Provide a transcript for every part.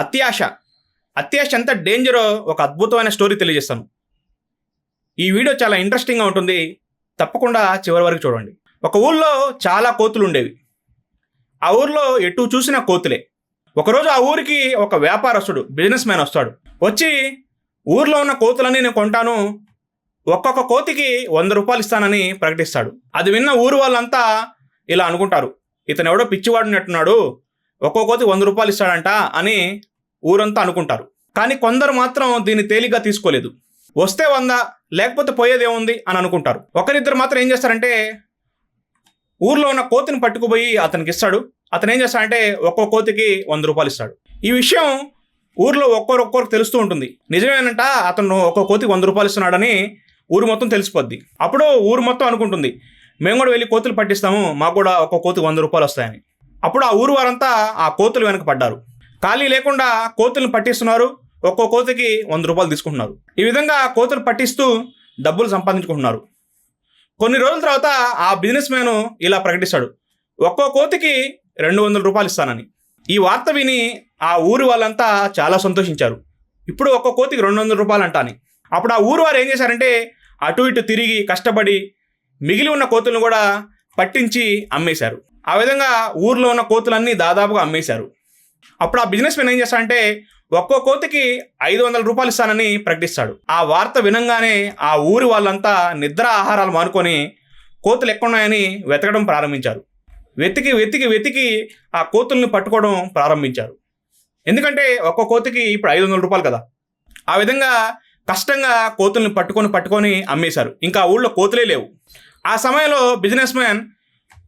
అత్యాశ. అత్యాశ ఎంత డేంజరో ఒక అద్భుతమైన స్టోరీ తెలియజేస్తాను. ఈ వీడియో చాలా ఇంట్రెస్టింగ్గా ఉంటుంది. తప్పకుండా చివరి వరకు చూడండి. ఒక ఊళ్ళో చాలా కోతులు ఉండేవి. ఆ ఊర్లో ఎటు చూసినా కోతులే. ఒకరోజు ఆ ఊరికి ఒక వ్యాపారస్తుడు బిజినెస్ మ్యాన్ వస్తాడు. వచ్చి ఊర్లో ఉన్న కోతులన్నీ నేను కొంటాను. ఒక్కొక్క కోతికి వంద రూపాయలు ఇస్తానని ప్రకటిస్తాడు. అది విన్న ఊరు వాళ్ళంతా ఇలా అనుకుంటారు. ఇతను ఎవడో పిచ్చివాడినట్టున్నాడు. ఒక్కో కోతి వంద రూపాయలు ఇస్తాడంట అని ఊరంతా అనుకుంటారు. కానీ కొందరు మాత్రం దీన్ని తేలిగ్గా తీసుకోలేదు. వస్తే వంద లేకపోతే పోయేదేముంది అని అనుకుంటారు. ఒకరిద్దరు మాత్రం ఏం చేస్తారంటే ఊర్లో ఉన్న కోతిని పట్టుకుపోయి అతనికి ఇస్తాడు. అతను ఏం చేస్తాడంటే ఒక్కో కోతికి వంద రూపాయలు ఇస్తాడు. ఈ విషయం ఊర్లో ఒక్కొరొక్కరికి తెలుస్తూ ఉంటుంది. నిజమేనంట అతను ఒక్కో కోతికి వంద రూపాయలు ఇస్తున్నాడని ఊరు మొత్తం తెలిసిపోద్ది. అప్పుడు ఊరు మొత్తం అనుకుంటుంది. మేము కూడా వెళ్ళి కోతులు పట్టిస్తాము మాకు కూడా ఒక్కో కోతికి వంద రూపాయలు వస్తాయని. అప్పుడు ఆ ఊరు వారంతా ఆ కోతులు వెనక పడ్డారు. ఖాళీ లేకుండా కోతులను పట్టిస్తున్నారు. ఒక్కో కోతికి వంద రూపాయలు తీసుకుంటున్నారు. ఈ విధంగా కోతులు పట్టిస్తూ డబ్బులు సంపాదించుకుంటున్నారు. కొన్ని రోజుల తర్వాత ఆ బిజినెస్ మ్యాన్ ఇలా ప్రకటిస్తాడు. ఒక్కో కోతికి రెండు వందల రూపాయలు ఇస్తానని. ఈ వార్త విని ఆ ఊరు వాళ్ళంతా చాలా సంతోషించారు. ఇప్పుడు ఒక్కో కోతికి రెండు వందల రూపాయలు అంటాని. అప్పుడు ఆ ఊరు వారు ఏం చేశారంటే అటు ఇటు తిరిగి కష్టపడి మిగిలి ఉన్న కోతులను కూడా పట్టించి అమ్మేశారు. ఆ విధంగా ఊర్లో ఉన్న కోతులన్నీ దాదాపుగా అమ్మేశారు. అప్పుడు ఆ బిజినెస్ మెన్ ఏం చేస్తాడంటే ఒక్కో కోతికి ఐదు వందల రూపాయలు ఇస్తానని ప్రకటిస్తాడు. ఆ వార్త వినంగానే ఆ ఊరి వాళ్ళంతా నిద్ర ఆహారాలు మానుకొని కోతులు ఎక్కడున్నాయని వెతకడం ప్రారంభించారు. వెతికి వెతికి వెతికి ఆ కోతుల్ని పట్టుకోవడం ప్రారంభించారు. ఎందుకంటే ఒక్కో కోతికి ఇప్పుడు ఐదు వందల రూపాయలు కదా. ఆ విధంగా కష్టంగా కోతుల్ని పట్టుకొని పట్టుకొని అమ్మేశారు. ఇంకా ఊళ్ళో కోతులే లేవు. ఆ సమయంలో బిజినెస్ మ్యాన్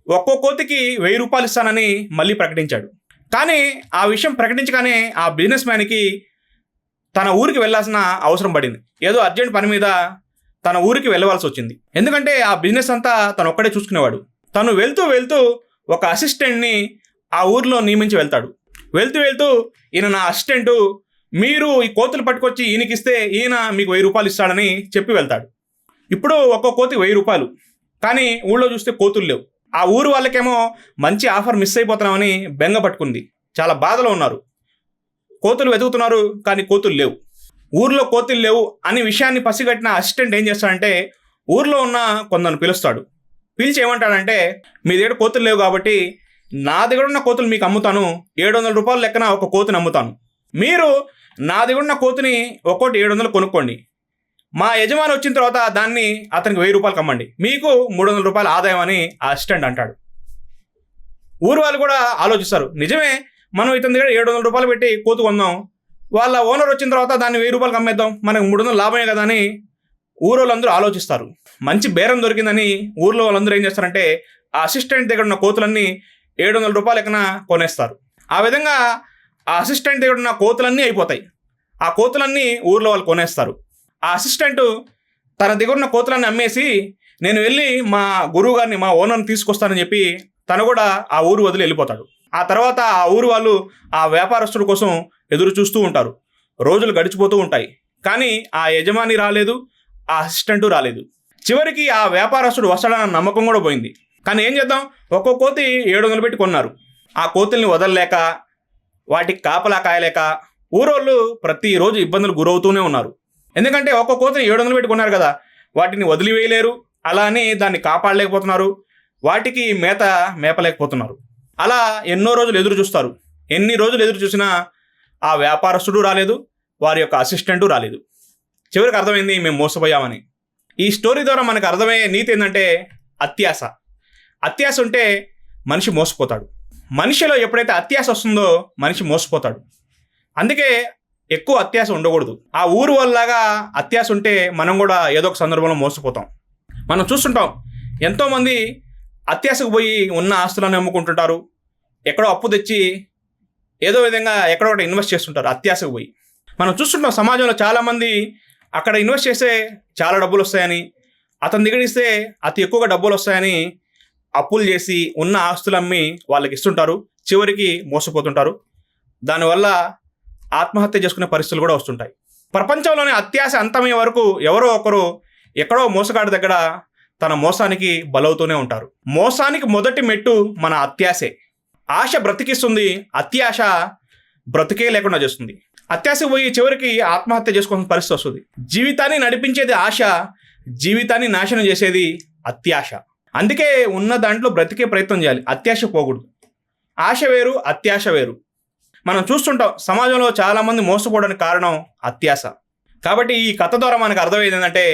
ఒక్కో కోతికి వెయ్యి రూపాయలు ఇస్తానని మళ్ళీ ప్రకటించాడు. కానీ ఆ విషయం ప్రకటించగానే ఆ బిజినెస్ మ్యాన్కి తన ఊరికి వెళ్ళాల్సిన అవసరం పడింది. ఏదో అర్జెంట్ పని మీద తన ఊరికి వెళ్ళవలసి వచ్చింది. ఎందుకంటే ఆ బిజినెస్ అంతా తను ఒక్కడే చూసుకునేవాడు. తను వెళ్తూ వెళ్తూ ఒక అసిస్టెంట్ని ఆ ఊర్లో నియమించి వెళ్తాడు. వెళ్తూ వెళ్తూ ఈయన నా అసిస్టెంటు మీరు ఈ కోతులు పట్టుకొచ్చి ఈయనకి ఇస్తే ఈయన మీకు వెయ్యి రూపాయలు ఇస్తాడని చెప్పి వెళ్తాడు. ఇప్పుడు ఒక్కో కోతి వెయ్యి రూపాయలు. కానీ ఊళ్ళో చూస్తే కోతులు లేవు. ఆ ఊరు వాళ్ళకేమో మంచి ఆఫర్ మిస్ అయిపోతున్నామని బెంగ పట్టుకుంది. చాలా బాధలో ఉన్నారు. కోతులు వెతుకుతున్నారు కానీ కోతులు లేవు. ఊర్లో కోతులు లేవు అనే విషయాన్ని పసిగట్టిన అసిస్టెంట్ ఏం చేస్తాడంటే ఊర్లో ఉన్న కొందరు పిలుస్తాడు. పిలిచి ఏమంటాడంటే మీ దగ్గర కోతులు లేవు కాబట్టి నా దగ్గర ఉన్న కోతులు మీకు అమ్ముతాను. ఏడు వందల రూపాయల లెక్కన ఒక కోతిని అమ్ముతాను. మీరు నా దగ్గర ఉన్న కోతిని ఒక్కోటి ఏడు వందలు కొనుక్కోండి. మా యజమాని వచ్చిన తర్వాత దాన్ని అతనికి వెయ్యి రూపాయలు కమ్మండి. మీకు మూడు వందల రూపాయల ఆదాయం అని ఆ అసిస్టెంట్ అంటాడు. ఊరు వాళ్ళు కూడా ఆలోచిస్తారు. నిజమే మనం ఇతని దగ్గర ఏడు వందల రూపాయలు పెట్టి కోతు కొందాం. వాళ్ళ ఓనర్ వచ్చిన తర్వాత దాన్ని వెయ్యి రూపాయలు అమ్మేద్దాం మనకు మూడు వందలు లాభమే కదా అని ఊరోళ్ళందరూ ఆలోచిస్తారు. మంచి బేరం దొరికిందని ఊర్లో వాళ్ళందరూ ఏం చేస్తారంటే ఆ అసిస్టెంట్ దగ్గర ఉన్న కోతులన్నీ ఏడు వందల రూపాయలు ఎక్కన కొనేస్తారు. ఆ విధంగా ఆ అసిస్టెంట్ దగ్గర ఉన్న కోతులన్నీ అయిపోతాయి. ఆ కోతులన్నీ ఊర్లో వాళ్ళు కొనేస్తారు. ఆ అసిస్టెంట్ తన దగ్గర ఉన్న కోతులన్నీ అమ్మేసి నేను వెళ్ళి మా గురువు గారిని మా ఓనర్ని తీసుకొస్తానని చెప్పి తను కూడా ఆ ఊరు వదిలి వెళ్ళిపోతాడు. ఆ తర్వాత ఆ ఊరు వాళ్ళు ఆ వ్యాపారస్తుడి కోసం ఎదురు చూస్తూ ఉంటారు. రోజులు గడిచిపోతూ ఉంటాయి. కానీ ఆ యజమాని రాలేదు ఆ అసిస్టెంటు రాలేదు. చివరికి ఆ వ్యాపారస్తుడు వస్తాడన్న నమ్మకం కూడా పోయింది. కానీ ఏం చేద్దాం? ఒక్కో కోతి ఏడు వందలు పెట్టి కొన్నారు. ఆ కోతుల్ని వదలలేక వాటికి కాపలా కాయలేక ఊరోళ్ళు ప్రతిరోజు ఇబ్బందులు గురవుతూనే ఉన్నారు. ఎందుకంటే ఒక్కో కోతిని ఏడు వందలు పెట్టుకున్నారు కదా వాటిని వదిలివేయలేరు అలా అని దాన్ని కాపాడలేకపోతున్నారు వాటికి మేత మేపలేకపోతున్నారు. అలా ఎన్నో రోజులు ఎదురు చూస్తారు. ఎన్ని రోజులు ఎదురు చూసినా ఆ వ్యాపారస్తుడు రాలేదు వారి యొక్క అసిస్టెంటు రాలేదు. చివరికి అర్థమైంది మేము మోసపోయామని. ఈ స్టోరీ ద్వారా మనకు అర్థమయ్యే నీతి ఏంటంటే అత్యాశ అత్యాశ ఉంటే మనిషి మోసపోతాడు. మనిషిలో ఎప్పుడైతే అత్యాశ వస్తుందో మనిషి మోసపోతాడు. అందుకే ఎక్కువ అత్యాశ ఉండకూడదు. ఆ ఊరు వల్లగా అత్యాశ ఉంటే మనం కూడా ఏదో ఒక సందర్భంలో మోసపోతాం. మనం చూస్తుంటాం ఎంతోమంది అత్యాశకు పోయి ఉన్న ఆస్తులను అమ్ముకుంటుంటారు. ఎక్కడో అప్పు తెచ్చి ఏదో విధంగా ఎక్కడో ఒకటి ఇన్వెస్ట్ చేస్తుంటారు అత్యాశకు పోయి. మనం చూస్తుంటాం సమాజంలో చాలామంది అక్కడ ఇన్వెస్ట్ చేస్తే చాలా డబ్బులు వస్తాయని అతని దగ్గర ఇస్తే అతి ఎక్కువగా డబ్బులు వస్తాయని అప్పులు చేసి ఉన్న ఆస్తులు అమ్మి వాళ్ళకి ఇస్తుంటారు. చివరికి మోసపోతుంటారు. దానివల్ల ఆత్మహత్య చేసుకునే పరిస్థితులు కూడా వస్తుంటాయి. ప్రపంచంలోని అత్యాశ అంతమయ్యే వరకు ఎవరో ఒకరు ఎక్కడో మోసగాడి దగ్గర తన మోసానికి బలవుతూనే ఉంటారు. మోసానికి మొదటి మెట్టు మన అత్యాశే. ఆశ బ్రతికిస్తుంది అత్యాశ బ్రతికే లేకుండా చేస్తుంది. అత్యాశకు పోయి చివరికి ఆత్మహత్య చేసుకోవాల్సిన పరిస్థితి వస్తుంది. జీవితాన్ని నడిపించేది ఆశ జీవితాన్ని నాశనం చేసేది అత్యాశ. అందుకే ఉన్న దాంట్లో బ్రతికే ప్రయత్నం చేయాలి. అత్యాశ పోకూడదు. ఆశ వేరు అత్యాశ వేరు. మనం చూస్తుంటాం సమాజంలో చాలామంది మోసపోవడానికి కారణం అత్యాశ. కాబట్టి ఈ కథ ద్వారా మనకు అర్థమయ్యేది ఏంటంటే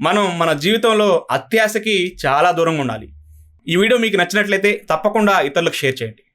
మనం మన జీవితంలో అత్యాశకి చాలా దూరంగా ఉండాలి. ఈ వీడియో మీకు నచ్చినట్లయితే తప్పకుండా ఇతరులకు షేర్ చేయండి.